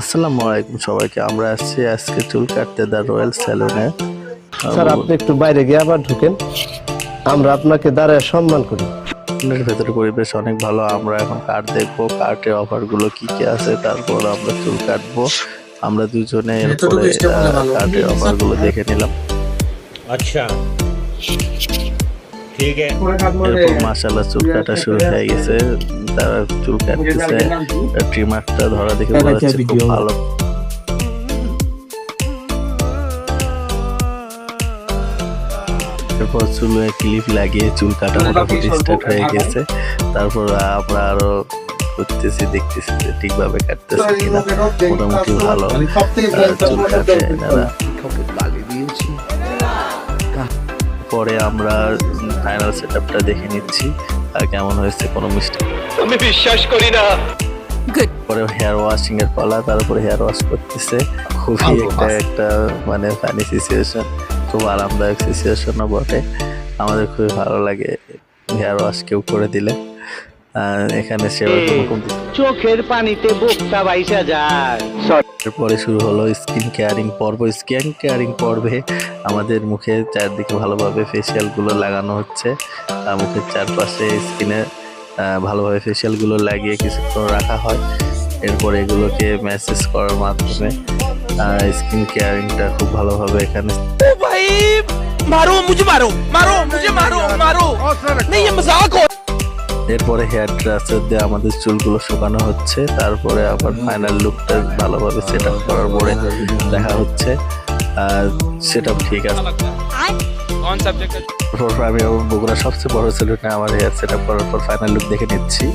আসসালামু আলাইকুম সবাইকে আমরা আসছি আজকে চুল কাটতে দা রয়্যাল স্যালুনে। স্যার আপনি একটু বাইরে গিয়ে আবার ঢুকেন। আমরা আপনাকে দাঁড়ায় সম্মান করি। আপনার ভেতরে পরিবেশ অনেক ভালো আমরা এখন কার্ড দেখব কার্ডের অফারগুলো কি কি আছে তারপর আমরা চুল কাটবো। আমরা দুজনে এরপরে কার্ডের অফারগুলো দেখে নিলাম। আচ্ছা। মাসাল্লাহ চুল কাটা শুরু হয়ে গেছে তারা চুল কাটতেছে। ট্রিমারটা ধরা দেখে এটা মনে খুব ভালো। এরপর চুলে ক্লিপ লাগিয়ে চুল কাটা মোটামুটি স্টার্ট হয়ে গেছে। তারপর আমরা আরও করতেছি দেখতেছি যে ঠিকভাবে কাটতেছে কিনা। মোটামুটি ভালো। চুল কাটে এনারা। পরে আমরা ফাইনাল সেটআপটা দেখে নিচ্ছি আর কেমন হয়েছে কোনো মিস্টেক আমি বিশ্বাস করি না। পরে হেয়ার ওয়াশিং এর পালা তারপরে হেয়ার ওয়াশ করতেছে। খুবই একটা একটা মানে ফানি সিচুয়েশন খুব আরামদায়ক সিচুয়েশনও বটে। আমাদের খুবই ভালো লাগে হেয়ার ওয়াশ কেউ করে দিলে। আর এখানে সেরকম চোখের পানিতে বোকটা বাইসা যায়। পরে শুরু হলো স্কিন কেয়ারিং পর্ব স্কিন কেয়ারিং পর্বে আমাদের মুখে চারদিকে ভালোভাবে ফেসিয়াল গুলো লাগানো হচ্ছে আর মুখের চারপাশে স্কিনে ভালোভাবে ফেসিয়াল গুলো লাগিয়ে কিছুক্ষণ রাখা হয় এরপর এগুলোকে ম্যাসেজ করার মাধ্যমে স্কিন কেয়ারিংটা খুব ভালোভাবে এখানে भाई मारो मुझे मारो मारो मुझे मारो मारो नहीं ये मजाक हो এরপরে হেয়ার ট্রাসার দিয়ে আমাদের চুলগুলো শুকানো হচ্ছে। তারপরে আবার ফাইনাল লুকটা ভালোভাবে সেট আপ করার পরে দেখা হচ্ছে। আর সেট আপ ঠিক আছে। আমি বগুড়া সবচেয়ে বড় সেলুনে আমার হেয়ার সেট আপ করার পর ফাইনাল লুক দেখে নিচ্ছি।